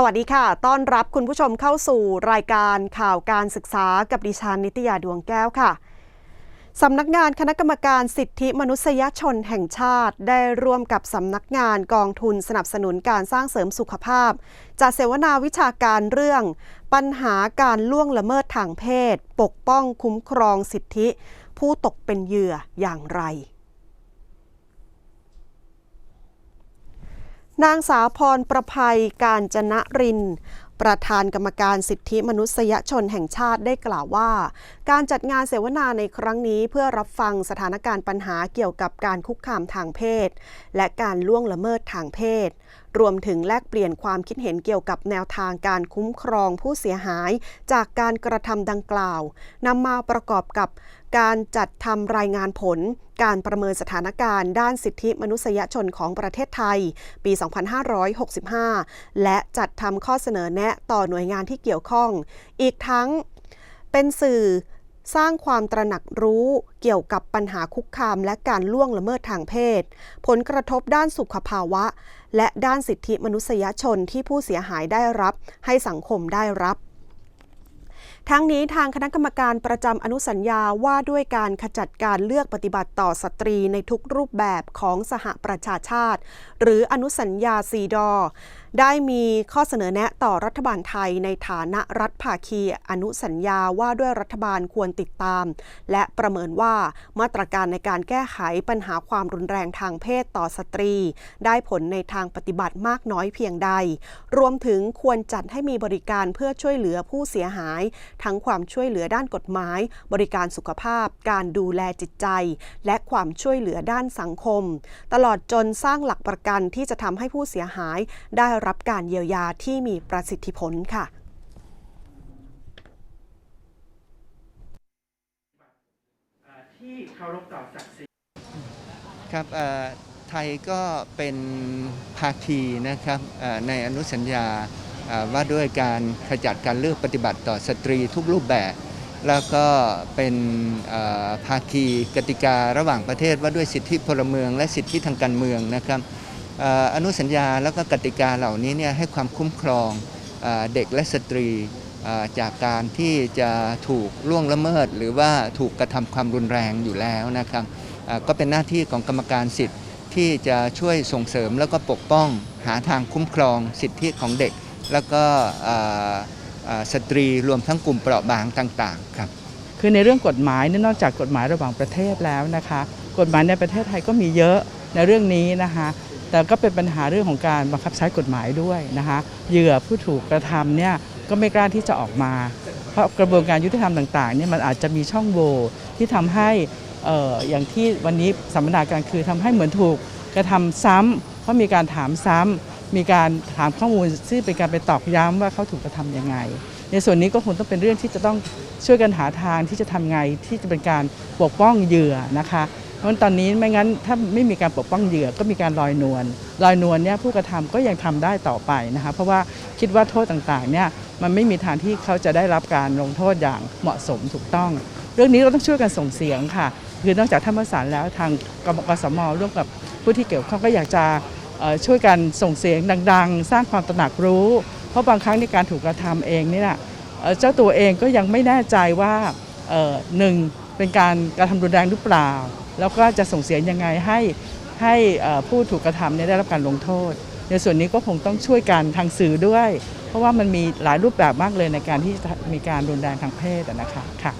สวัสดีค่ะ ต้อนรับคุณผู้ชมเข้าสู่รายการข่าวการศึกษากับดิฉันนิตยาดวงแก้วค่ะ สำนักงานคณะกรรมการสิทธิมนุษยชนแห่งชาติ ได้ร่วมกับสำนักงานกองทุนสนับสนุนการสร้างเสริมสุขภาพ จัดเสวนาวิชาการเรื่อง ปัญหาการล่วงละเมิดทางเพศ ปกป้องคุ้มครองสิทธิ ผู้ตกเป็นเหยื่ออย่างไร นางสาวพรประภัยการจนะริน ประธานกรรมการสิทธิมนุษยชนแห่งชาติได้กล่าวว่า การจัดงานเสวนาในครั้งนี้เพื่อรับฟังสถานการณ์ปัญหาเกี่ยวกับการคุกคามทางเพศ และการล่วงละเมิดทางเพศรวมถึงแลกเปลี่ยนความคิดเห็นเกี่ยวกับแนวทางการคุ้มครองผู้เสียหาย จากการกระทำดังกล่าวนำมาประกอบกับการจัดทำรายงานผล การประเมินสถานการณ์ด้านสิทธิมนุษยชนของประเทศไทย ปี 2565 และจัดทำข้อเสนอแนะต่อหน่วยงานที่เกี่ยวข้อง อีกทั้งเป็นสื่อ สร้างความตระหนักรู้เกี่ยวกับปัญหาคุกคามและการล่วงละเมิดทางเพศ ผลกระทบด้านสุขภาวะ และด้านสิทธิมนุษยชนที่ผู้เสียหายได้รับ ให้สังคมได้รับทั้งนี้ทางคณะกรรมการประจำอนุสัญญาว่าด้วยการขจัดการเลือกปฏิบัติต่อสตรีในทุกรูปแบบของสหประชาชาติ หรืออนุสัญญาซีดอได้มีข้อเสนอแนะต่อรัฐบาลไทยในฐานะรัฐภาคีอนุสัญญาว่าด้วยรัฐบาลควรติดตาม และประเมินว่ามาตรการในการแก้ไขปัญหาความรุนแรงทางเพศต่อสตรี ได้ผลในทางปฏิบัติมากน้อยเพียงใด รวมถึงควรจัดให้มีบริการเพื่อช่วยเหลือผู้เสียหาย ทั้งความช่วยเหลือด้านกฎหมาย บริการสุขภาพ การดูแลจิตใจ และความช่วยเหลือด้านสังคม ตลอดจนสร้างหลักประกันที่จะทำให้ผู้เสียหายได้รับการเยียวยาที่มีประสิทธิผลค่ะอ่าที่เคารพต่อศักดิ์ศรีครับเอ่อไทยก็เป็นภาคีนะครับเอ่อในอนุสัญญาเอ่อว่าด้วยการขจัดการเลือกปฏิบัติต่อสตรีทุกรูปแบบ แล้วก็เป็นเอ่อภาคีกติการะหว่างประเทศว่าด้วยสิทธิพลเมือง และสิทธิทางการเมืองนะครับเอนุสัญญาแล้วก็กติกาเหล่านี้เนี่ยให้ความคุ้มครองเด็กและสตรีจากการที่จะถูกล่วงละเมิด หรือว่าถูกกระทำความรุนแรงอยู่แล้วนะครับก็เป็นหน้าที่ของกรรมการสิทธิ์ที่จะช่วยส่งเสริมแล้วก็ปกป้องหาทางคุ้มครองสิทธิของเด็ก แล้วก็สตรีรวมทั้งกลุ่มเปราะบางต่างๆครับคือในเรื่องกฎหมายนี่ยนอกจากกฎหมายระหว่างประเทศแล้วนะคะ กฎหมายในประเทศไทยก็มีเยอะในเรื่องนี้นะคะ แต่ก็เป็นปัญหาเรื่องของการบังคับใช้กฎหมายด้วยนะคะเหยื่อผู้ถูกกระทำเนี่ยก็ไม่กล้าที่จะออกมา เพราะกระบวนการยุติธรรมต่างๆเนี่ยมันอาจจะมีช่องโหว่ที่ทำให้อออย่างที่วันนี้สัมมนาการคือทำให้เหมือนถูกกระทำซ้ำเพราะมีการถามซ้ำมีการถามข้อมูลซึ่งเป็นการไปตอกย้ำว่าเขาถูกกระทำยังไง ในส่วนนี้ก็คงต้องเป็นเรื่องที่จะต้องช่วยกันหาทางที่จะทำไงที่จะเป็นการปกป้องเหยื่อนะคะ เพราะตอนนี้ไม่งั้นถ้าไม่มีการปกป้องเหยื่อก็มีการลอยนวลลอยนวลเนี่ยผู้กระทำก็ยังทำได้ต่อไปนะคะเพราะว่าคิดว่าโทษต่างๆเนี่ยมันไม่มีทางที่เขาจะได้รับการลงโทษอย่างเหมาะสมถูกต้อง เรื่องนี้เราต้องช่วยกันส่งเสียงค่ะ คือนอกจากท่านประสานแล้วทางกกสมร่วมกับผู้ที่เกี่ยวข้องก็อยากจะช่วยกันส่งเสียงดัง ๆ สร้างความตระหนักรู้ เพราะบางครั้งในการถูกกระทำเองเนี่ยเอ่อเจ้าตัวเองก็ยังไม่แน่ใจว่าหนึ่ง เป็นการกระทำรุนแรงหรือเปล่า แล้วก็จะส่งเสียงยังไงให้ให้ผู้ถูกกระทำเนี่ยได้รับการลงโทษ ในส่วนนี้ก็คงต้องช่วยกันทางสื่อด้วย เพราะว่ามันมีหลายรูปแบบมากเลยในการที่มีการรุนแรงทางเพศนะคะค่ะ